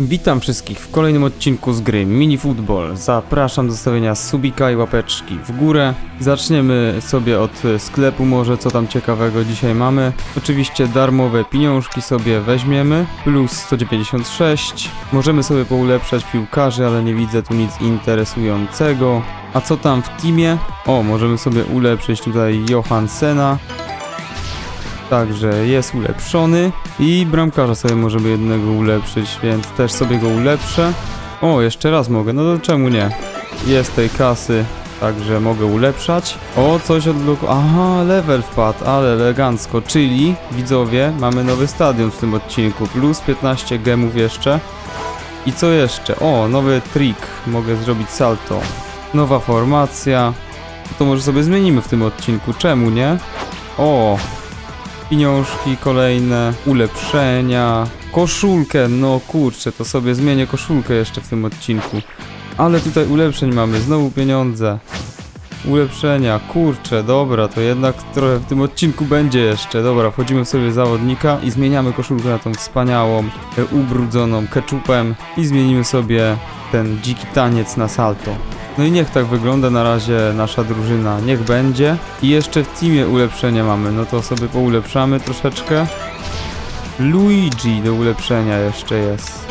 Witam wszystkich w kolejnym odcinku z gry Mini Football. Zapraszam do zostawienia subika i łapeczki w górę. Zaczniemy sobie od sklepu może, co tam ciekawego dzisiaj mamy. Oczywiście darmowe pieniążki sobie weźmiemy, plus 196. Możemy sobie poulepszać piłkarzy, ale nie widzę tu nic interesującego. A co tam w teamie? O, możemy sobie ulepszyć tutaj Johansena. Także jest ulepszony i bramkarza sobie możemy jednego ulepszyć, więc też sobie go ulepszę. O, jeszcze raz mogę, no to czemu nie? Jest tej kasy, także mogę ulepszać. O, coś odbloku... Aha, level wpadł, ale elegancko, czyli widzowie, mamy nowy stadion w tym odcinku, plus 15 gemów jeszcze. I co jeszcze? O, nowy trik, mogę zrobić salto. Nowa formacja. To może sobie zmienimy w tym odcinku, czemu nie? O, pieniążki kolejne, ulepszenia, koszulkę, no kurczę, to sobie zmienię koszulkę jeszcze w tym odcinku. Ale tutaj ulepszeń mamy, znowu pieniądze. Ulepszenia, kurczę, dobra, to jednak trochę w tym odcinku będzie jeszcze. Dobra, wchodzimy sobie w zawodnika i zmieniamy koszulkę na tą wspaniałą, e, ubrudzoną keczupem i zmienimy sobie ten dziki taniec na salto. No i niech tak wygląda na razie nasza drużyna, niech będzie. I jeszcze w teamie ulepszenia mamy, no to sobie poulepszamy troszeczkę. Luigi do ulepszenia jeszcze jest.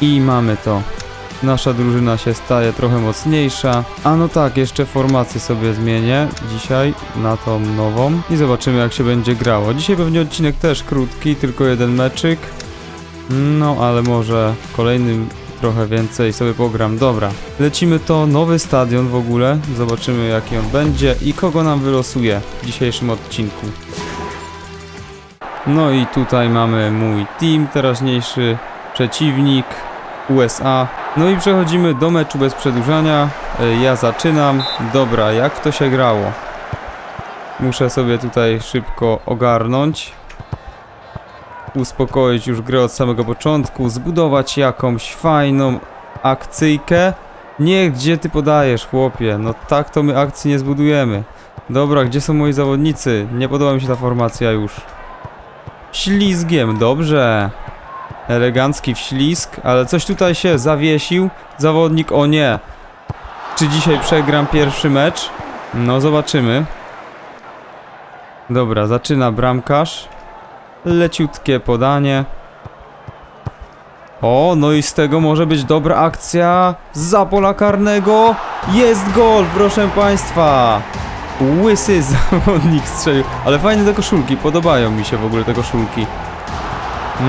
I mamy to. Nasza drużyna się staje trochę mocniejsza. A no tak, jeszcze formację sobie zmienię dzisiaj na tą nową i zobaczymy jak się będzie grało. Dzisiaj pewnie odcinek też krótki, tylko jeden meczyk. No, ale może w kolejnym trochę więcej sobie pogram. Dobra, lecimy to, nowy stadion w ogóle. Zobaczymy jaki on będzie i kogo nam wylosuje w dzisiejszym odcinku. No i tutaj mamy mój team teraźniejszy, przeciwnik USA. No i przechodzimy do meczu bez przedłużania. E, Ja zaczynam. Dobra, jak to się grało? Muszę sobie tutaj szybko ogarnąć uspokoić już grę od samego początku, zbudować jakąś fajną akcyjkę. Nie, gdzie ty podajesz, chłopie? No tak to my akcji nie zbudujemy. Dobra, gdzie są moi zawodnicy? Nie podoba mi się ta formacja już. Ślizgiem, dobrze. Elegancki wślizg, ale coś tutaj się zawiesił. Zawodnik, o nie. Czy dzisiaj przegram pierwszy mecz? No, zobaczymy. Dobra, zaczyna bramkarz. Leciutkie podanie. O, no i z tego może być dobra akcja. Za pola karnego. Jest gol, proszę państwa. Łysy zawodnik strzelił. Ale fajne te koszulki, podobają mi się w ogóle te koszulki.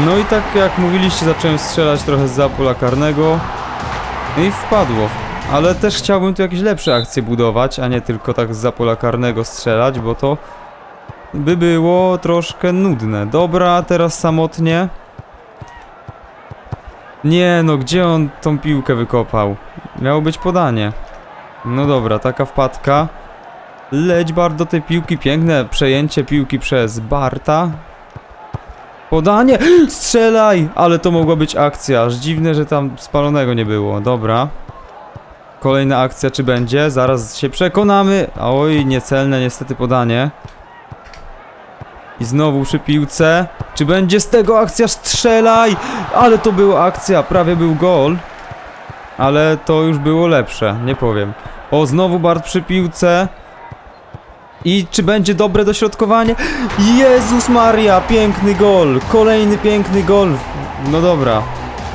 No i tak jak mówiliście, zacząłem strzelać trochę z pola karnego. No i wpadło. Ale też chciałbym tu jakieś lepsze akcje budować, a nie tylko tak z pola karnego strzelać, bo to by było troszkę nudne. Dobra, teraz samotnie. Nie no, gdzie on tą piłkę wykopał? Miało być podanie. No dobra, taka wpadka. Leć bar do tej piłki, piękne przejęcie piłki przez Barta. Podanie! Strzelaj! Ale to mogła być akcja. Aż dziwne, że tam spalonego nie było. Dobra. Kolejna akcja, czy będzie? Zaraz się przekonamy. Oj, niecelne niestety podanie. I znowu przy piłce. Czy będzie z tego akcja? Strzelaj! Ale to była akcja, prawie był gol. Ale to już było lepsze, nie powiem. O, znowu Bart przy piłce. I czy będzie dobre dośrodkowanie? Jezus Maria, piękny gol! Kolejny piękny gol. No dobra.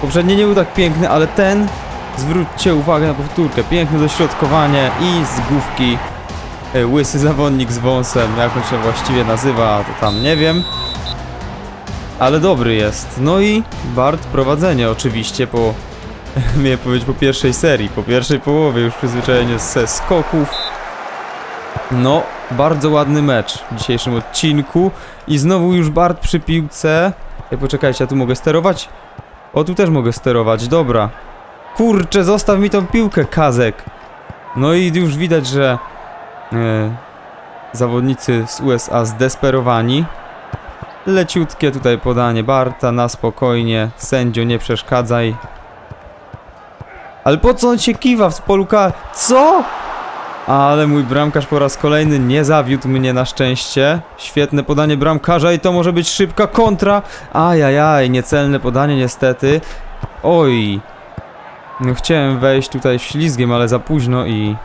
Poprzedni nie był tak piękny, ale ten... Zwróćcie uwagę na powtórkę. Piękne dośrodkowanie i z główki łysy zawodnik z wąsem, jak on się właściwie nazywa, to tam nie wiem. Ale dobry jest. No i Bart prowadzenie oczywiście po, miałem powiedzieć po pierwszej serii, po pierwszej połowie już przyzwyczajenie ze skoków. No, bardzo ładny mecz w dzisiejszym odcinku i znowu już Bart przy piłce. Ej, poczekajcie, ja tu mogę sterować? O, tu też mogę sterować, dobra. Kurczę, zostaw mi tą piłkę, Kazek. No i już widać, że e, zawodnicy z USA zdesperowani. Leciutkie tutaj podanie Barta na spokojnie. Sędzio, nie przeszkadzaj. Ale po co on się kiwa w. Co? Ale mój bramkarz po raz kolejny nie zawiódł mnie na szczęście. Świetne podanie bramkarza i to może być szybka kontra. Ajajaj, niecelne podanie niestety. Oj. No chciałem wejść tutaj ślizgiem, ale za późno i...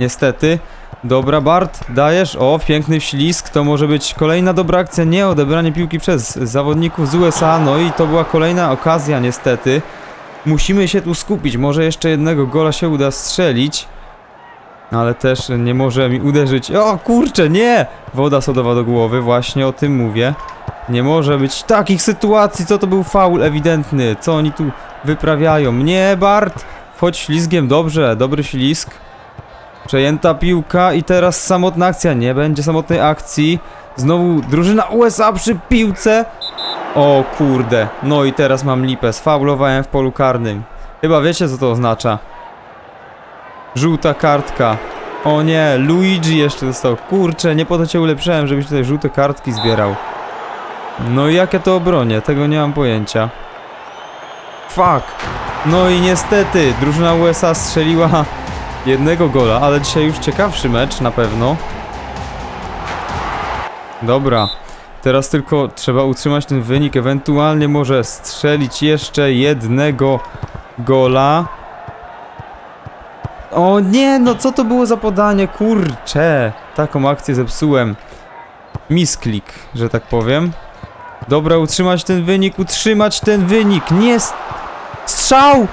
Niestety. Dobra, Bart, dajesz. O, piękny ślizg. To może być kolejna dobra akcja. Nie, odebranie piłki przez zawodników z USA. No i to była kolejna okazja, niestety. Musimy się tu skupić. Może jeszcze jednego gola się uda strzelić. Ale też nie może mi uderzyć. O kurczę, nie! Woda sodowa do głowy, właśnie o tym mówię. Nie może być takich sytuacji, co to był faul ewidentny. Co oni tu wyprawiają? Nie, Bart! Wchodź ślizgiem, dobrze, dobry ślizg. Przejęta piłka i teraz samotna akcja. Nie będzie samotnej akcji. Znowu drużyna USA przy piłce. O kurde, no i teraz mam lipę. Sfaulowałem w polu karnym. Chyba wiecie co to oznacza. Żółta kartka. O nie, Luigi jeszcze dostał. Kurczę, nie po to cię ulepszałem, żebyś tutaj żółte kartki zbierał. No i jakie to obronie? Tego nie mam pojęcia. Fuck. No i niestety, drużyna USA strzeliła jednego gola, ale dzisiaj już ciekawszy mecz na pewno. Dobra. Teraz tylko trzeba utrzymać ten wynik, ewentualnie może strzelić jeszcze jednego gola. O nie, no co to było za podanie, kurcze. Taką akcję zepsułem. Misklik, że tak powiem. Dobra, utrzymać ten wynik, utrzymać ten wynik. Nie, strzał!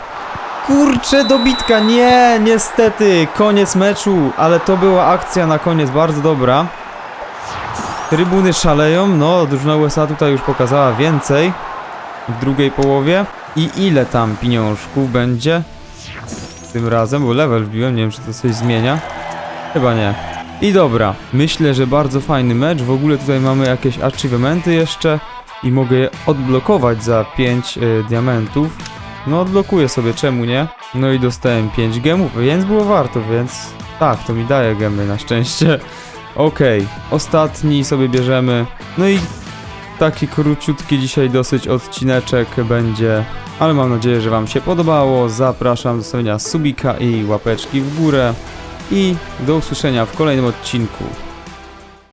Kurczę, dobitka, nie, niestety, koniec meczu, ale to była akcja na koniec, bardzo dobra. Trybuny szaleją, no, drużyna USA tutaj już pokazała więcej w drugiej połowie. I ile tam pieniążków będzie? Tym razem, bo level wbiłem, nie wiem czy to coś zmienia. Chyba nie. I dobra, myślę, że bardzo fajny mecz. W ogóle tutaj mamy jakieś achievementy jeszcze i mogę je odblokować za 5 y, diamentów. No odblokuję sobie, czemu nie? No i dostałem 5 gemów, więc było warto, więc tak, to mi daje gemy na szczęście. Okej, ostatni sobie bierzemy. No i taki króciutki dzisiaj dosyć odcineczek będzie, ale mam nadzieję, że Wam się podobało. Zapraszam do zostawienia subika i łapeczki w górę i do usłyszenia w kolejnym odcinku.